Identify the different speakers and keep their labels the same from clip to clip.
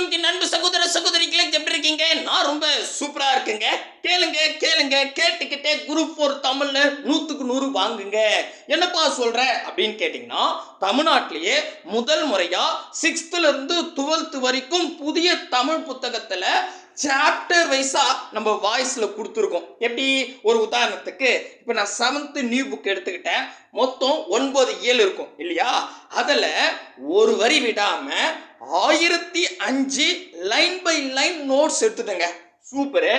Speaker 1: நமக்கு நண்பு சகோதர சகோதரிகளே எப்படி இருக்கீங்க? நான் ரொம்ப சூப்பரா இருக்குங்க. கேளுங்க கேளுங்க. கேட்டுக்கிட்டே குரூப் ஃபோர் தமிழ்ல நூத்துக்கு நூறு வாங்குங்க. என்னப்பா சொல்ற? அப்படின்னு கேட்டீங்கன்னா தமிழ்நாட்டிலேயே முதல் முறையா சிக்ஸ்த்ல இருந்து டுவெல்த் வரைக்கும் புதிய தமிழ் புத்தகத்துல சாப்டர் வைஸா நம்ம வாய்ஸ்ல கொடுத்துருக்கோம். எப்படி? ஒரு உதாரணத்துக்கு இப்போ நான் செவன்த் நியூ புக் எடுத்துக்கிட்டேன். மொத்தம் ஒன்பது இயல் இருக்கும் இல்லையா? அதில் ஒரு வரி விடாம ஆயிரத்தி அஞ்சு லைன் பை லைன் நோட்ஸ் எடுத்துட்டேங்க. சூப்பரு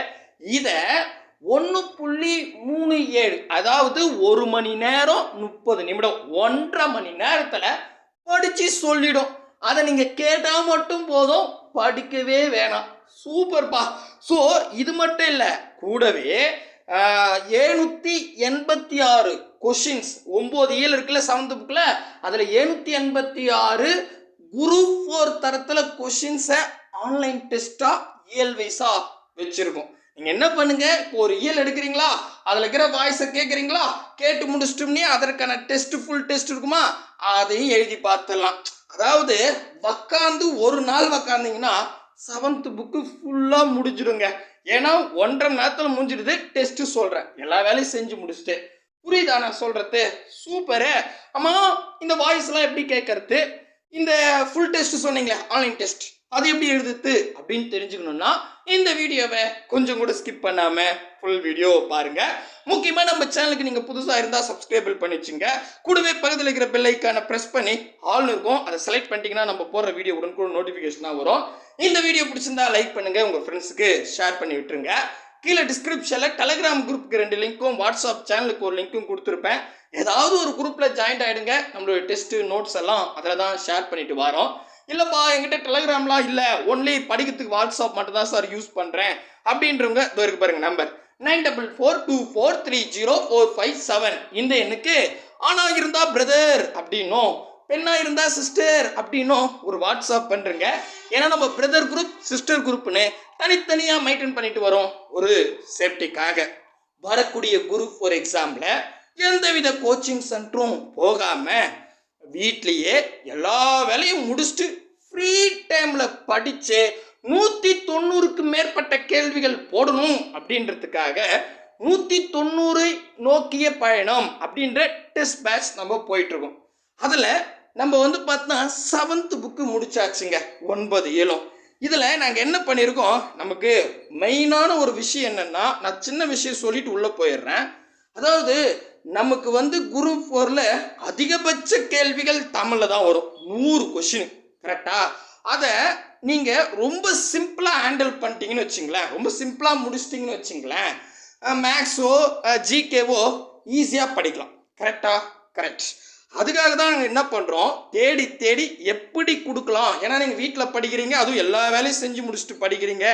Speaker 1: இதை ஒன்று புள்ளி மூணு ஏழு அதாவது ஒரு மணி நேரம் முப்பது நிமிடம் ஒன்றரை மணி நேரத்தில் படித்து சொல்லிடும். அதை நீங்கள் கேட்டால் மட்டும் போதும் படிக்கவே வேணாம். சூப்பர்ப்பா ஸோ இது மட்டும் இல்லை கூடவே ஏழ்நூற்றி எண்பத்தி ஆறு கொஷின்ஸ் ஒம்பது ஏழு இருக்குல்ல செவன்த் புக்கில் அதில் ஏழ்நூற்றி எண்பத்தி ஆறு குரூப் ஃபோர் தரத்தில் கொஷின்ஸை ஆன்லைன் டெஸ்ட்டாக இயல் வைஸாக வச்சுருக்கோம். நீங்கள் என்ன பண்ணுங்க? இப்போ ஒரு இயல் எடுக்கிறீங்களா? அதில் இருக்கிற வாய்ஸை கேட்குறீங்களா கேட்டு முடிச்சிட்டோம்னே அதற்கான டெஸ்ட் ஃபுல் டெஸ்ட் இருக்குமா? அதையும் எழுதி பார்த்துடலாம். அதாவது உக்காந்து ஒரு நாள் உக்காந்தீங்கன்னா செவன்த் புக்கு ஃபுல்லாக முடிஞ்சிடுங்க. ஏன்னா ஒன்றரை நேரத்தில் முடிஞ்சிடுது டெஸ்ட்டு சொல்கிறேன் எல்லா வேலையும் செஞ்சு முடிச்சுட்டு. புரியுதா நான் சொல்கிறது சூப்பரு. அம்மா இந்த வாய்ஸ்லாம் எப்படி கேட்கறது இந்த ஃபுல் டெஸ்ட் சொன்னீங்களே ஆன்லைன் டெஸ்ட் அது எப்படி எழுதுது அப்படின்னு தெரிஞ்சுக்கணும்னா இந்த வீடியோவை கொஞ்சம் கூட ஸ்கிப் பண்ணாம ஃபுல் வீடியோ பாருங்க. முக்கியமாக நம்ம சேனலுக்கு நீங்கள் புதுசாக இருந்தால் சப்ஸ்கிரைபிள் பண்ணி வச்சுங்க. கூடவே பக்கத்தில் இருக்கிற பெல் ப்ரெஸ் பண்ணி ஆல்னு இருக்கும். அதை செலக்ட் பண்ணிட்டீங்கன்னா நம்ம போடுற வீடியோ உடனுக்குடன் நோட்டிஃபிகேஷனாக வரும். இந்த வீடியோ பிடிச்சிருந்தா லைக் பண்ணுங்க. உங்கள் ஃப்ரெண்ட்ஸுக்கு ஷேர் பண்ணி விட்டுருங்க. கீழே டிஸ்கிரிப்ஷனில் டெலகிராம் குரூப்புக்கு ரெண்டு லிங்க்கும் வாட்ஸ்அப் சேனலுக்கு ஒரு லிங்க்கும் கொடுத்துருப்பேன். ஏதாவது ஒரு குரூப்பில் ஜாயின்ட் ஆகிடுங்க நம்மளோட டெஸ்ட்டு நோட்ஸ் எல்லாம் அதில் தான் ஷேர் பண்ணிட்டு வரோம். இல்லைப்பா எங்கிட்ட டெலகிராம்லாம் இல்லை. ஒன்லி படிக்கிறதுக்கு வாட்ஸ்அப் மட்டும் தான் சார் யூஸ் பண்ணுறேன் அப்படின்றவங்க இதோ இருக்கு பாருங்கள் number nine double four two four three zero four five seven இந்த எண்ணுக்கு ஆணாக இருந்தால் பிரதர் அப்படின்னும். பெண்ணாக இருந்தால் சிஸ்டர் அப்படின்னும் ஒரு வாட்ஸ்அப் பண்ணுறங்க ஏன்னா நம்ம பிரதர் குரூப் சிஸ்டர் குரூப்னு தனித்தனியாக மெயின்டைன் பண்ணிட்டு வரோம். ஒரு சேஃப்டிக்காக வரக்கூடிய குரூப் ஒரு எக்ஸாமில் எந்தவித கோச்சிங் சென்டரும் போகாமல் வீட்லேயே எல்லா வேலையும் முடிச்சுட்டு ஃப்ரீ டைமில் படித்து நூற்றி தொண்ணூறுக்கு மேற்பட்ட கேள்விகள் போடணும் அப்படின்றதுக்காக நூற்றி தொண்ணூறு நோக்கிய பயணம் அப்படின்ற டெஸ்ட் பேட்ச் நம்ம போயிட்டுருக்கோம். அதில் நம்ம வந்து பார்த்தா செவன்த் புக்கு முடிச்சாச்சுங்க ஒன்பது ஏழும் இதில் நாங்கள் என்ன பண்ணியிருக்கோம் நமக்கு மெயினான ஒரு விஷயம் என்னென்னா நான் சின்ன விஷயம் சொல்லிட்டு உள்ளே போயிடுறேன். அதாவது நமக்கு வந்து குரூப் ஃபோரில் அதிகபட்ச கேள்விகள் தமிழில் தான் வரும். நூறு கொஷின் கரெக்டாக அதை நீங்கள் ரொம்ப சிம்பிளாக ஹேண்டில் பண்ணிட்டீங்கன்னு வச்சுங்களேன். ரொம்ப சிம்பிளாக முடிச்சிட்டிங்கன்னு வச்சுங்களேன். மேக்ஸோ ஜிகேவோ ஈஸியாக படிக்கலாம். கரெக்டாக கரெக்ட் அதுக்காக தான் நாங்கள் என்ன பண்ணுறோம் தேடி தேடி எப்படி கொடுக்கலாம்? ஏன்னா நீங்கள் வீட்டில் படிக்கிறீங்க அதுவும் எல்லா வேலையும் செஞ்சு முடிச்சுட்டு படிக்கிறீங்க.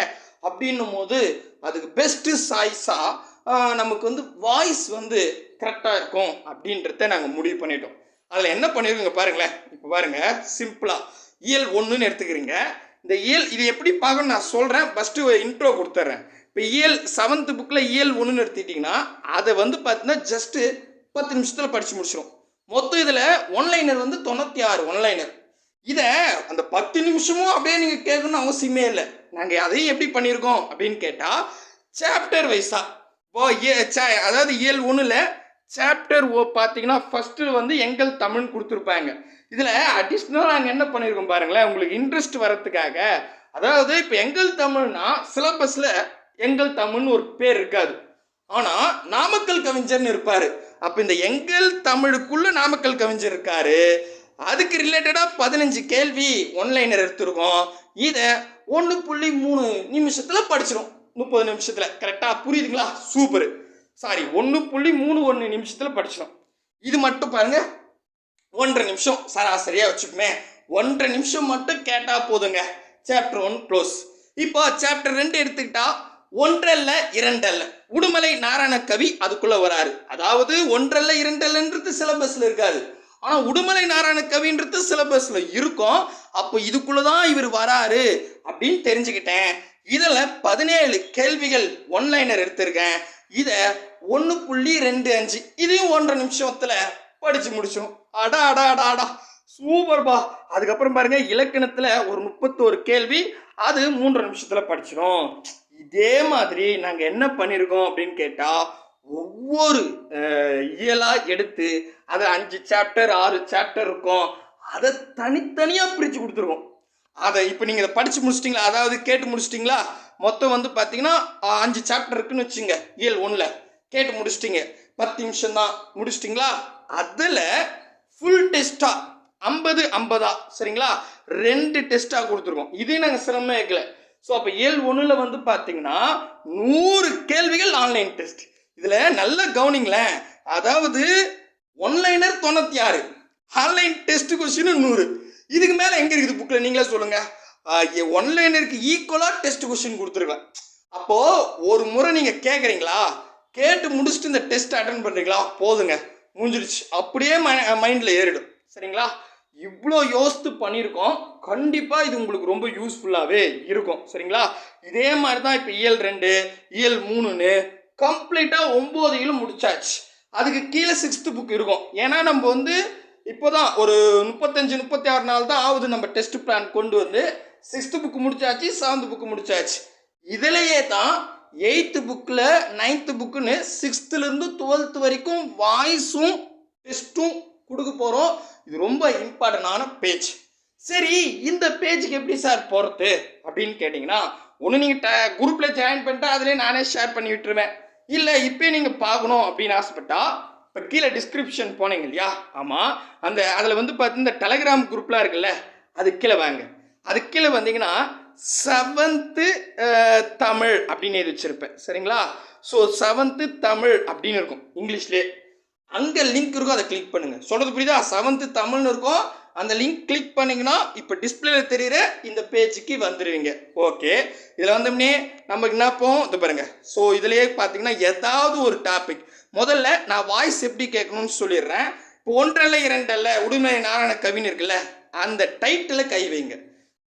Speaker 1: அப்படின்னும் போது அதுக்கு பெஸ்ட்டு சாய்ஸாக நமக்கு வந்து வாய்ஸ் வந்து கரெக்டாக இருக்கும் அப்படின்றத நாங்கள் முடிவு பண்ணிட்டோம். அதில் என்ன பண்ணியிருக்கோங்க பாருங்களேன். இப்போ பாருங்கள் சிம்பிளாக இயல் ஒன்றுன்னு எடுத்துக்கிறீங்க. இந்த இயல் இது எப்படி பார்க்கணும் நான் சொல்கிறேன் ஃபஸ்ட்டு இன்ட்ரோ கொடுத்துட்றேன் இப்போ இயல் செவன்த்து புக்கில் இயல் ஒன்றுன்னு எடுத்துக்கிட்டிங்கன்னா அதை வந்து பார்த்தீங்கன்னா ஜஸ்ட்டு பத்து நிமிஷத்தில் படித்து முடிச்சிடும் மொத்தம் இதில் ஒன்லைனர் வந்து தொண்ணூற்றி ஆறு ஒன்லைனர் இதை அந்த பத்து நிமிஷமும் அப்படியே நீங்கள் கேட்கணும்னு அவசியமே இல்லை. நாங்கள் அதையும் எப்படி பண்ணியிருக்கோம் அப்படின்னு கேட்டால் சாப்டர் வைஸாக ஓ ஏ அதாவது இயல் ஒன்றில் சாப்டர் ஓ பார்த்தீங்கன்னா ஃபஸ்ட்டு வந்து எங்கள் தமிழ்னு கொடுத்துருப்பாங்க. இதில் அடிஷ்னலாக நாங்கள் என்ன பண்ணியிருக்கோம் பாருங்களேன் உங்களுக்கு இன்ட்ரெஸ்ட் வரத்துக்காக அதாவது இப்போ எங்கள் தமிழ்னா சிலபஸில் எங்கள் தமிழ்னு ஒரு பேர் இருக்காது. ஆனால் நாமக்கல் கவிஞர்னு இருப்பார். அப்போ இந்த எங்கள் தமிழுக்குள்ளே நாமக்கல் கவிஞர் இருக்காரு. அதுக்கு ரிலேட்டடாக பதினஞ்சு கேள்வி ஒன்லைனர் எடுத்திருக்கோம். இதை ஒன்று புள்ளி மூணு நிமிஷத்தில் படிச்சிடும் முப்பது நிமிஷத்தில். கரெக்டாக புரியுதுங்களா? சூப்பர் சாரி ஒன்று புள்ளி மூணு ஒன்று நிமிஷத்தில் படிச்சிடும் இது மட்டும் பாருங்க. ஒன்றரை நிமிஷம். சராசரியாக வச்சுக்குமே. ஒன்றரை நிமிஷம் மட்டும் கேட்டால் போதுங்க. சாப்டர் ஒன் க்ளோஸ் இப்போ சாப்டர் ரெண்டு எடுத்துக்கிட்டா ஒன்றல்ல இரண்டல்ல. உடுமலை நாராயண கவி அதுக்குள்ள வராரு. அதாவது ஒன்றல்ல இரண்டல்லன்றது சிலபஸ்ல இருக்காது. ஆனா உடுமலை நாராயண கவின்றது சிலபஸ்ல இருக்கும். அப்போ இதுக்குள்ளே தான் இவர் வராரு அப்படின்னு தெரிஞ்சுக்கிட்டேன். இதில் பதினேழு கேள்விகள் ஒன்லைனர் எடுத்திருக்கேன். இதை ஒன்று புள்ளி ரெண்டு அஞ்சு இதையும் ஒன்றரை நிமிஷத்தில் படித்து முடிச்சோம் அடா அடா அடா அடா. சூப்பர்பா அதுக்கப்புறம் பாருங்க இலக்கணத்தில் ஒரு முப்பத்தோரு கேள்வி அது மூன்று நிமிஷத்தில் படிச்சிடும் இதே மாதிரி நாங்கள் என்ன பண்ணியிருக்கோம் அப்படின்னு கேட்டால் ஒவ்வொரு இயலாக எடுத்து அது அஞ்சு சாப்டர் ஆறு சாப்டர் இருக்கும். அதை தனித்தனியாக பிரித்து கொடுத்துருவோம். அதை இப்போ நீங்கள் இதை படித்து முடிச்சிட்டிங்களா? அதாவது கேட்டு முடிச்சிட்டிங்களா? மொத்தம் வந்து பார்த்தீங்கன்னா அஞ்சு சாப்டர் இருக்குன்னு வச்சுங்க இயல் ஒன்றில் கேட்டு முடிச்சிட்டிங்க. பத்து நிமிஷம் தான் முடிச்சிட்டிங்களா? அதில் ஃபுல் டெஸ்ட்டாக ஐம்பது ஐம்பதா? சரிங்களா? ரெண்டு டெஸ்ட்டாக கொடுத்துருக்கோம். இதே நாங்கள் சிரமமே வைக்கல ஸோ அப்போ இயல் ஒன்றில் வந்து பார்த்தீங்கன்னா நூறு கேள்விகள் ஆன்லைன் டெஸ்ட் இதில் நல்ல கவனிங்களேன். அதாவது ஒன்லைனர் தொண்ணூற்றி ஆறு. ஆன்லைன் டெஸ்ட் கொஸ்டின் நூறு. இதுக்கு மேலே எங்கே இருக்குது புக்கில் நீங்களே சொல்லுங்கள் ஒன்லைனருக்கு ஈக்குவலாக டெஸ்ட் கொஸ்டின் கொடுத்துருக்கேன் அப்போது ஒரு முறை நீங்கள் கேட்குறீங்களா கேட்டு முடிச்சுட்டு இந்த டெஸ்ட் அட்டன் பண்ணுறீங்களா போதுங்க. முடிஞ்சிருச்சு. அப்படியே மைண்டில் ஏறிடும். சரிங்களா? இவ்வளோ யோசித்து பண்ணியிருக்கோம். கண்டிப்பாக இது உங்களுக்கு ரொம்ப யூஸ்ஃபுல்லாகவே இருக்கும். சரிங்களா? இதே மாதிரி தான் இப்போ இயல் ரெண்டு இயல் மூணுன்னு கம்ப்ளீட்டாக ஒம்போதையிலும் முடிச்சாச்சு. அதுக்கு கீழே சிக்ஸ்த்து புக் இருக்கும். ஏன்னா நம்ம வந்து இப்போதான் ஒரு முப்பத்தஞ்சு முப்பத்தி ஆறு நாள் தான் ஆகுது நம்ம டெஸ்ட் பிளான் கொண்டு வந்து. சிக்ஸ்த்து புக்கு முடிச்சாச்சு செவன்த் புக்கு முடிச்சாச்சு. இதுலேயே தான் எயித்து புக்கில் நைன்த்து புக்குன்னு சிக்ஸ்த்துலேருந்து டுவெல்த்து வரைக்கும் வாய்ஸும் டெஸ்ட்டும் கொடுக்க போகிறோம் இது ரொம்ப இம்பார்ட்டண்டான பேஜ் சரி இந்த பேஜுக்கு எப்படி சார் போகிறது அப்படின்னு கேட்டிங்கன்னா ஒன்று நீங்கள் ட குரூப்பில் ஜாயின் பண்ணிட்டா அதிலே நானே ஷேர் பண்ணி விட்டுருவேன். இல்லை இப்போ நீங்கள் பார்க்கணும் அப்படின்னு ஆசைப்பட்டா இப்போ கீழே டிஸ்கிரிப்ஷன் போனீங்க இல்லையா? ஆமாம் அந்த அதில் வந்து பார்த்து இந்த டெலகிராம் குரூப்லாம் இருக்குல்ல அது கீழே வாங்க. அது கீழே வந்தீங்கன்னா செவன்த்து தமிழ் அப்படின்னு எழுதி வச்சுருப்பேன். சரிங்களா? ஸோ செவன்த்து தமிழ் அப்படின்னு இருக்கும் இங்கிலீஷ்லேயே. அங்கே லிங்க் இருக்கும் அதை கிளிக் பண்ணுங்கள் சொல்கிறது புரியுதா? செவன்த்து தமிழ்னு இருக்கும். அந்த லிங்க் கிளிக் பண்ணிங்கன்னா இப்போ டிஸ்பிளேல தெரிகிற இந்த பேஜுக்கு வந்துடுவீங்க ஓகே இதில் வந்தோம்னே நமக்கு என்ன போகும் இது பாருங்கள் ஸோ இதுலேயே பார்த்தீங்கன்னா ஏதாவது ஒரு டாபிக் முதல்ல நான் வாய்ஸ் எப்படி கேட்கணும்னு சொல்லிடுறேன். இப்போ ஒன்றல்ல இரண்டல்ல உடுமலை நாராயண கவின் இருக்குல்ல அந்த டைட்டில் கை வைங்க.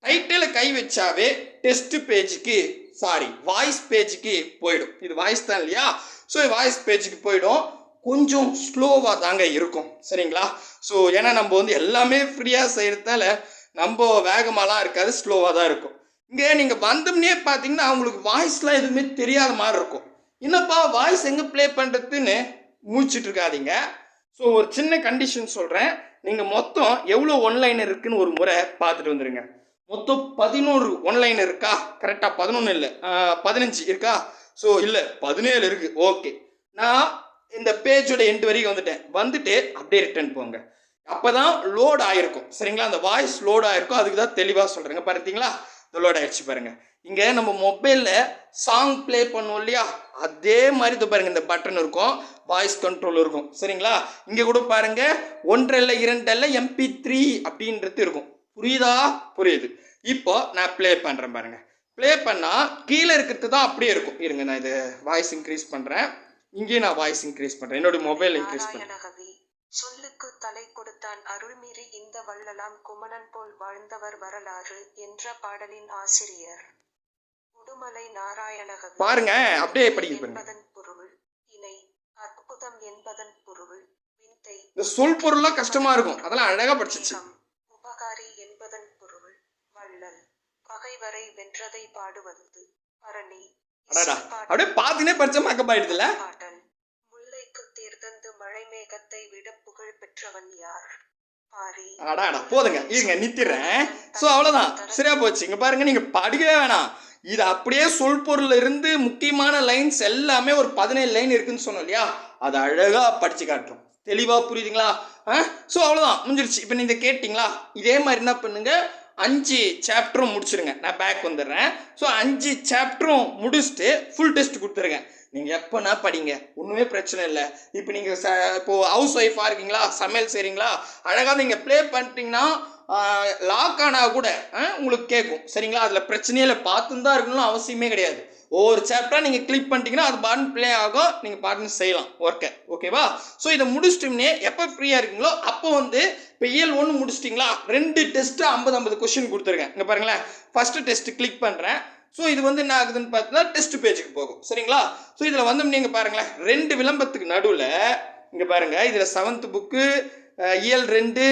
Speaker 1: டைட்டில் கை வச்சாவே டெஸ்ட் பேஜுக்கு சாரி வாய்ஸ் பேஜுக்கு போயிடும். இது வாய்ஸ் தான் இல்லையா? ஸோ வாய்ஸ் பேஜுக்கு போயிடும். கொஞ்சம் ஸ்லோவாக தாங்க இருக்கும். சரிங்களா? ஸோ ஏன்னா நம்ம வந்து எல்லாமே ஃப்ரீயாக செய்கிறதால நம்ம வேகமாலாம் இருக்காது ஸ்லோவாக தான் இருக்கும். இங்கே நீங்கள் வந்தோம்னே பார்த்தீங்கன்னா அவங்களுக்கு வாய்ஸ்லாம் எதுவுமே தெரியாத மாதிரி இருக்கும். என்னப்பா வாய்ஸ் எங்கே ப்ளே பண்ணுறதுன்னு மூச்சுட்டு இருக்காதீங்க ஸோ ஒரு சின்ன கண்டிஷன் சொல்கிறேன் நீங்கள் மொத்தம் எவ்வளோ ஒன்லைன் இருக்குன்னு ஒரு முறை பார்த்துட்டு வந்துடுங்க மொத்தம் பதினோரு ஒன்லைன் இருக்கா? கரெக்டாக பதினொன்று இல்லை. பதினஞ்சு இருக்கா? ஸோ இல்லை பதினேழு இருக்குது ஓகே நான் இந்த பேஜோட எண்டு வரைக்கும் வந்துட்டேன். வந்துட்டு அப்படியே ரிட்டர்ன் போங்க. அப்போ தான் லோட் ஆகிருக்கும் சரிங்களா? அந்த வாய்ஸ் லோட் ஆகிருக்கும் அதுக்கு தான் தெளிவாக சொல்கிறேங்க பார்த்தீங்களா? லோட் ஆயிடுச்சு பாருங்க. இங்கே நம்ம மொபைலில் சாங் ப்ளே பண்ணுவோம் இல்லையா? அதே மாதிரி இது பாருங்க இந்த பட்டன் இருக்கும். வாய்ஸ் கண்ட்ரோல் இருக்கும். சரிங்களா? இங்கே கூட பாருங்க ஒன்றல்ல இரண்டல்ல எம்பி த்ரீ அப்படின்றது இருக்கும். புரியுதா? புரியுது. இப்போ நான் ப்ளே பண்ணுறேன் பாருங்க. ப்ளே பண்ணால் கீழே இருக்கிறது தான் அப்படியே இருக்கும். இருங்க நான் இது வாய்ஸ் இன்க்ரீஸ் பண்ணுறேன் இங்கேயும் நான் வாய்ஸ் இன்க்ரீஸ் பண்ணுறேன் என்னோட மொபைல் இன்க்ரீஸ் பண்ணுறேன்
Speaker 2: சொல்லுக்கு தலை கொடுத்தான் அருள்மீறி இந்த வள்ளலாம் குமணன் போல் வாழ்ந்தவர் வரலாறு என்ற பாடலின் ஆசிரியர். உடுமலை நாராயணகவி
Speaker 1: பாருங்க, அப்படியே.
Speaker 2: என்பதன் பொருள் இணை அற்புதம் என்பதன் பொருள் விந்தை
Speaker 1: இந்த சொல் பொருள்லாம் கஷ்டமா இருக்கும். அதெல்லாம் அழகா படிச்சிச்சு.
Speaker 2: உபகாரி என்பதன் பொருள் வள்ளல் பகைவரை வென்றதை பாடுவது பரணி
Speaker 1: அப்படியே பார்த்துனே படிச்ச மேக்கப் ஆயிடுதுல
Speaker 2: பாடல் மழை மேகத்தை விட புகழ் பெற்றவன் யார்?
Speaker 1: அடாடா போதுங்க. இருங்க நித்திடுறேன். ஸோ அவ்வளோதான் சரியா போச்சு. இங்க பாருங்க நீங்க படிக்கவே வேணாம். இது அப்படியே சொல் பொருள்ல இருந்து முக்கியமான லைன்ஸ் எல்லாமே ஒரு பதினேழு லைன் இருக்குன்னு சொன்னோம் இல்லையா? அது அழகா படிச்சு காட்டுறோம். தெளிவா புரியுதுங்களா? ஆ? ஸோ அவ்வளோதான் முடிஞ்சிருச்சு. இப்போ நீங்க கேட்டிங்களா? இதே மாதிரி என்ன பண்ணுங்க? அஞ்சு சாப்டரும் முடிச்சிருங்க. நான் பேக் வந்துடுறேன். ஸோ அஞ்சு சாப்டரும் முடிச்சுட்டு ஃபுல் டெஸ்ட் கொடுத்துருங்க. நீங்கள் எப்போனா படிங்க. ஒன்றுமே பிரச்சனை இல்லை. இப்போ நீங்கள் ச இப்போது ஹவுஸ் ஒய்ஃபாக இருக்கீங்களா? சமையல் செய்கிறீங்களா அழகாக நீங்கள் ப்ளே பண்ணிட்டீங்கன்னா லாக் ஆனால் கூட ஆ, உங்களுக்கு கேட்கும் சரிங்களா? அதில் பிரச்சனையில் பார்த்துன்னு தான் இருக்கணும்னு அவசியமே கிடையாது. ஒவ்வொரு சாப்டராக நீங்கள் கிளிக் பண்ணிட்டீங்கன்னா அது பாட்டன் ப்ளே ஆகும். நீங்கள் பாட்டன் செய்யலாம். ஒர்க்கை ஓகேவா ஸோ இதை முடிச்சிட்டோம்னே எப்போ ஃப்ரீயாக இருக்கீங்களோ அப்போ வந்து இப்போ இயல் ஒன்று முடிச்சிட்டிங்களா? ரெண்டு டெஸ்ட்டு ஐம்பது ஐம்பது கொஷின் கொடுத்துருக்கேன் இங்கே பாருங்களேன். ஃபஸ்ட்டு டெஸ்ட்டு கிளிக் பண்ணுறேன் ஸோ இது வந்து என்ன ஆகுதுன்னு பார்த்தீங்கன்னா டெஸ்ட் பேஜுக்கு போகும். சரிங்களா? ஸோ இதில் வந்து நீங்கள் பாருங்களேன். ரெண்டு விளம்பரத்துக்கு நடுவில் இங்கே பாருங்கள் இதில் செவன்த் புக்கு இயல் ரெண்டு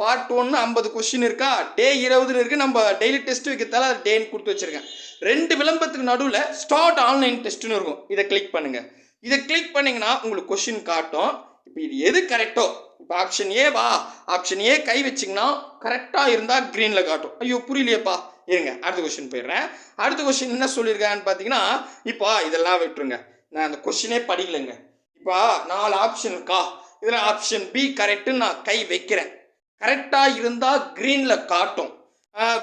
Speaker 1: பார்ட் ஒன்று ஐம்பது கொஸ்டின் இருக்கா? டே இருபதுன்னு இருக்குது நம்ம டெய்லி டெஸ்ட் வைக்கிறதால அது டேன்னு கொடுத்து வச்சுருக்கேன். ரெண்டு விளம்பரத்துக்கு நடுவில் ஸ்டார்ட் ஆன்லைன் டெஸ்ட்னு இருக்கும். இதை கிளிக் பண்ணுங்கள் இதை கிளிக் பண்ணிங்கன்னா உங்களுக்கு கொஷின் காட்டும். இப்போ இது எது கரெக்டோ இப்போ ஆப்ஷன் ஏ வா? ஆப்ஷன் ஏ கை வச்சிங்கன்னா கரெக்டாக இருந்தால் க்ரீனில் காட்டும். ஐயோ புரியலையேப்பா. இருங்க அடுத்த கொஷின் போயிடுறேன். அடுத்த கொஷின் என்ன சொல்லியிருக்கான்னு பார்த்தீங்கன்னா இப்போ இதெல்லாம் விட்டுருங்க. நான் அந்த கொஷினே படிக்கலைங்க. இப்போ நாலு ஆப்ஷன் இருக்கா? இதில் ஆப்ஷன் பி கரெக்டுன்னு நான் கை வைக்கிறேன். கரெக்டாக இருந்தால் க்ரீனில் காட்டும்.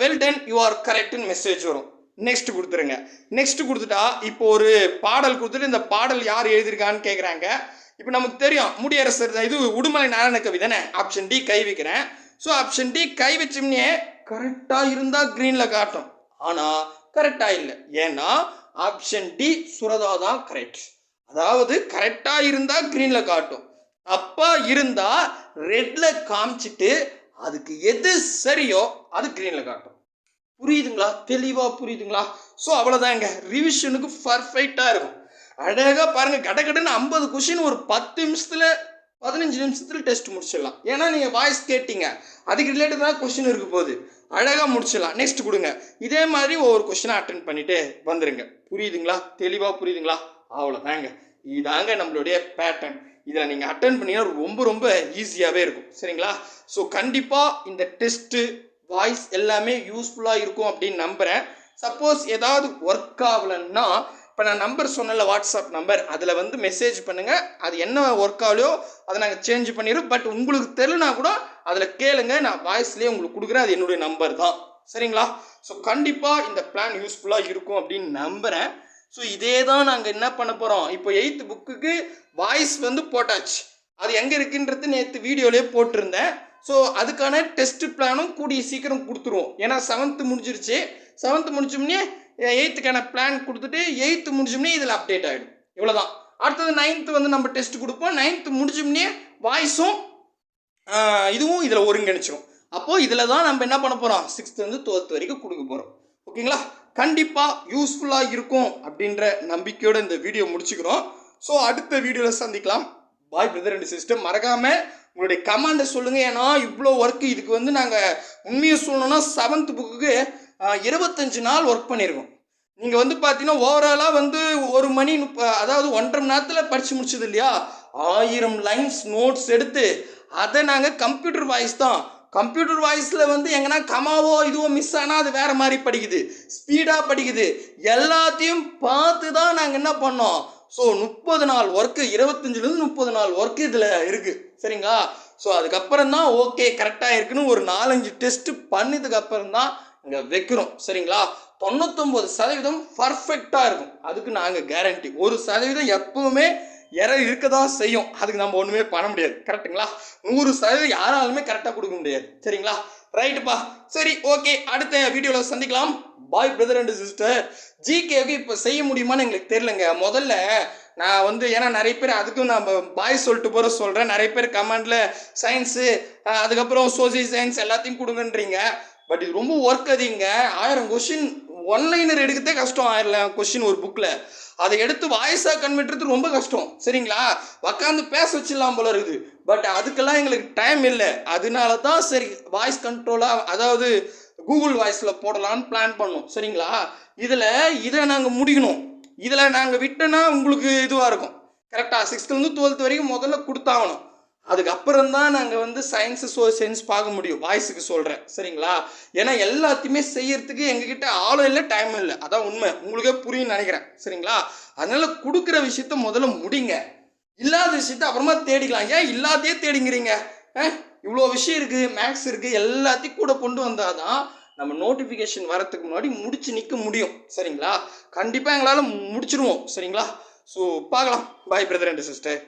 Speaker 1: வெல் டன் யூ ஆர் கரெக்டுன்னு மெசேஜ் வரும். நெக்ஸ்ட் கொடுத்துருங்க. நெக்ஸ்ட் கொடுத்துட்டா இப்போ ஒரு பாடல் கொடுத்துட்டு இந்த பாடல் யார் எழுதியிருக்கான்னு கேட்குறாங்க இப்போ நமக்கு தெரியும் முடியரசர் இது உடுமலை நாராயண கவி தானே? ஆப்ஷன் டி கை வைக்கிறேன். ஸோ ஆப்ஷன் டி கை வச்சோம்னே கரெக்டாக இருந்தால் க்ரீனில் காட்டும். ஆனால் கரெக்டாக இல்லை. ஏன்னா ஆப்ஷன் டி சுரதா தான் கரெக்ட் அதாவது கரெக்டாக இருந்தால் க்ரீனில் காட்டும். அப்பா இருந்தால் ரெட்டில் காமிச்சிட்டு அதுக்கு எது சரியோ அது க்ரீனில் காட்டும். புரியுதுங்களா? தெளிவாக புரியுதுங்களா? ஸோ அவ்வளோதாங்க ரிவிஷனுக்கு பர்ஃபெக்டாக இருக்கும். அழகாக பாருங்கள் கடகடன்னு ஐம்பது கொஷின் ஒரு பத்து நிமிஷத்தில் பதினஞ்சு நிமிஷத்தில் டெஸ்ட் முடிச்சிடலாம். ஏன்னா நீங்கள் வாய்ஸ் கேட்டீங்க. அதுக்கு ரிலேட்டடாக கொஷின் இருக்க போகுது. அழகாக முடிச்சிடலாம். நெக்ஸ்ட் கொடுங்க. இதே மாதிரி ஒவ்வொரு கொஷினை அட்டன் பண்ணிட்டு வந்துருங்க. புரியுதுங்களா? தெளிவாக புரியுதுங்களா? அவ்வளோதாங்க இதாங்க நம்மளுடைய பேட்டர்ன் இதில் நீங்கள் அட்டன் பண்ணீங்கன்னா ரொம்ப ரொம்ப ஈஸியாகவே இருக்கும். சரிங்களா? ஸோ கண்டிப்பாக இந்த டெஸ்ட்டு வாய்ஸ் எல்லாமே யூஸ்ஃபுல்லாக இருக்கும் அப்படின்னு நம்புகிறேன் சப்போஸ் ஏதாவது ஒர்க் ஆகலன்னா இப்போ நான் நம்பர் சொன்னல வாட்ஸ்அப் நம்பர் அதில் வந்து மெசேஜ் பண்ணுங்கள் அது என்ன ஒர்க் ஆகலையோ அதை நாங்கள் சேஞ்ச் பண்ணிடுறோம். பட் உங்களுக்கு தெரிலனா கூட அதில் கேளுங்க. நான் வாய்ஸ்லேயே உங்களுக்கு கொடுக்குறேன். அது என்னுடைய நம்பர் தான். சரிங்களா? ஸோ கண்டிப்பாக இந்த பிளான் யூஸ்ஃபுல்லாக இருக்கும் அப்படின்னு நம்புகிறேன் ஸோ இதே தான் நாங்கள் என்ன பண்ண போகிறோம் இப்போ எயித்து புக்குக்கு வாய்ஸ் வந்து போட்டாச்சு. அது எங்கே இருக்குன்றது நேற்று வீடியோலேயே போட்டிருந்தேன். ஸோ அதுக்கான டெஸ்ட் பிளானும் கூடிய சீக்கிரம் கொடுத்துருவோம். ஏன்னா செவன்த்து முடிஞ்சிருச்சு. செவன்த்து முடிச்சோம்னே எயித்துக்கான பிளான் கொடுத்துட்டு எயித்து முடிச்சோம்னே இதில் அப்டேட் ஆகிடும் இவ்வளோதான் அடுத்தது நைன்த்து வந்து நம்ம டெஸ்ட் கொடுப்போம். நைன்த்து முடிச்சோம்னே வாய்ஸும் இதுவும் இதில் ஒருங்கிணைச்சிரும். அப்போது இதில் தான் நம்ம என்ன பண்ண போகிறோம் சிக்ஸ்த்துலேருந்து டுவெல்த் வரைக்கும் கொடுக்க போகிறோம் ஓகேங்களா கண்டிப்பாக யூஸ்ஃபுல்லாக இருக்கும் அப்படின்ற நம்பிக்கையோடு இந்த வீடியோ முடிச்சுக்கிறோம். ஸோ அடுத்த வீடியோவில் சந்திக்கலாம். பாய் பிரதர் அண்ட் சிஸ்டர் மறக்காமல் உங்களுடைய கமாண்டை சொல்லுங்கள் ஏன்னா இவ்வளோ ஒர்க்கு இதுக்கு வந்து நாங்கள் உண்மையை சொல்லணும்னா செவன்த் புக்குக்கு இருபத்தஞ்சு நாள் ஒர்க் பண்ணியிருக்கோம் நீங்கள் வந்து பார்த்தீங்கன்னா ஓவராலாக வந்து ஒரு மணி முப்ப அதாவது ஒன்றரை மணி நேரத்தில் படித்து முடிச்சது இல்லையா? ஆயிரம் லைன்ஸ் நோட்ஸ் எடுத்து அதை நாங்கள் கம்ப்யூட்டர் வாய்ஸ் தான் கம்ப்யூட்டர் வாய்ஸில் வந்து எங்கன்னா கமாவோ இதுவோ மிஸ் ஆனால் அது வேறு மாதிரி படிக்குது. ஸ்பீடாக படிக்குது. எல்லாத்தையும் பார்த்து தான் நாங்கள் என்ன பண்ணோம்? ஸோ முப்பது நாள் ஒர்க்கு இருபத்தஞ்சிலேருந்து முப்பது நாள் ஒர்க்கு இதில் இருக்குது சரிங்களா? ஸோ அதுக்கப்புறம் தான் ஓகே கரெக்டாக இருக்குன்னு ஒரு நாலஞ்சு டெஸ்ட்டு பண்ணதுக்கப்புறம் தான் இங்கே வைக்கிறோம். சரிங்களா? தொண்ணூத்தொம்பது சதவீதம் பர்ஃபெக்டாக இருக்கும். அதுக்கு நாங்கள் கேரண்டி ஒரு சதவீதம் எப்பவுமே இறை இருக்க தான் செய்யும். அதுக்கு நம்ம ஒன்றுமே பண்ண முடியாது. கரெக்டுங்களா நூறு சதவீதம் யாராலுமே கரெக்டாக கொடுக்க முடியாது. சரிங்களா? ரைட்டுப்பா சரி ஓகே அடுத்த வீடியோவில் சந்திக்கலாம். பாய் பிரதர் அண்ட் சிஸ்டர் ஜிகேவுக்கு இப்போ செய்ய முடியுமான்னு எங்களுக்கு தெரியலங்க. முதல்ல நான் வந்து ஏன்னா நிறைய பேர் அதுக்கும் நான் பாய் சொல்லிட்டு போகிற சொல்கிறேன் நிறைய பேர் கமெண்டில் சயின்ஸு அதுக்கப்புறம் சோசியல் சயின்ஸ் எல்லாத்தையும் கொடுங்கன்றீங்க. பட் இது ரொம்ப ஒர்க் அதிகங்க ஆயிரம் கொஷின் ஒன்லைனர் எடுக்கிறதே கஷ்டம். ஆயிடலாம் கொஷின் ஒரு புக்கில் அதை எடுத்து வாய்ஸாக கன்வெர்ட்றது ரொம்ப கஷ்டம். சரிங்களா? உக்காந்து பேச வச்சிடலாம் போல இருக்குது. பட் அதுக்கெல்லாம் எங்களுக்கு டைம் இல்லை. அதனால தான் சரி வாய்ஸ் கண்ட்ரோலாக அதாவது கூகுள் வாய்ஸில் போடலான்னு பிளான் பண்ணோம். சரிங்களா? இதில் இதை நாங்கள் முடிக்கணும். இதில் நாங்கள் விட்டோன்னா உங்களுக்கு இதுவாக இருக்கும். கரெக்டாக சிக்ஸ்த்துலேருந்து டுவெல்த் வரைக்கும் முதல்ல கொடுத்தாகணும். அதுக்கப்புறம் தான் நாங்கள் வந்து சயின்ஸு சோ சயின்ஸ் பார்க்க முடியும். வாய்ஸுக்கு சொல்கிறேன் சரிங்களா? ஏன்னா எல்லாத்தையுமே செய்யறதுக்கு எங்ககிட்ட ஆளும் இல்லை டைமும் இல்லை. அதான் உண்மை. உங்களுக்கே புரியும்னு நினைக்கிறேன். சரிங்களா? அதனால கொடுக்குற விஷயத்த முதல்ல முடிங்க. இல்லாத விஷயத்த அப்புறமா தேடிக்கலாம். ஏன் இல்லாதையே தேடிங்கிறீங்க? இவ்வளோ விஷயம் இருக்குது மேக்ஸ் இருக்குது எல்லாத்தையும் கூட கொண்டு வந்தால் தான் நம்ம நோட்டிஃபிகேஷன் வரத்துக்கு முன்னாடி முடிச்சு நிற்க முடியும். சரிங்களா? கண்டிப்பாக எங்களால் முடிச்சிருவோம். சரிங்களா? ஸோ பார்க்கலாம். பாய் பிரதர் அண்ட் சிஸ்டர்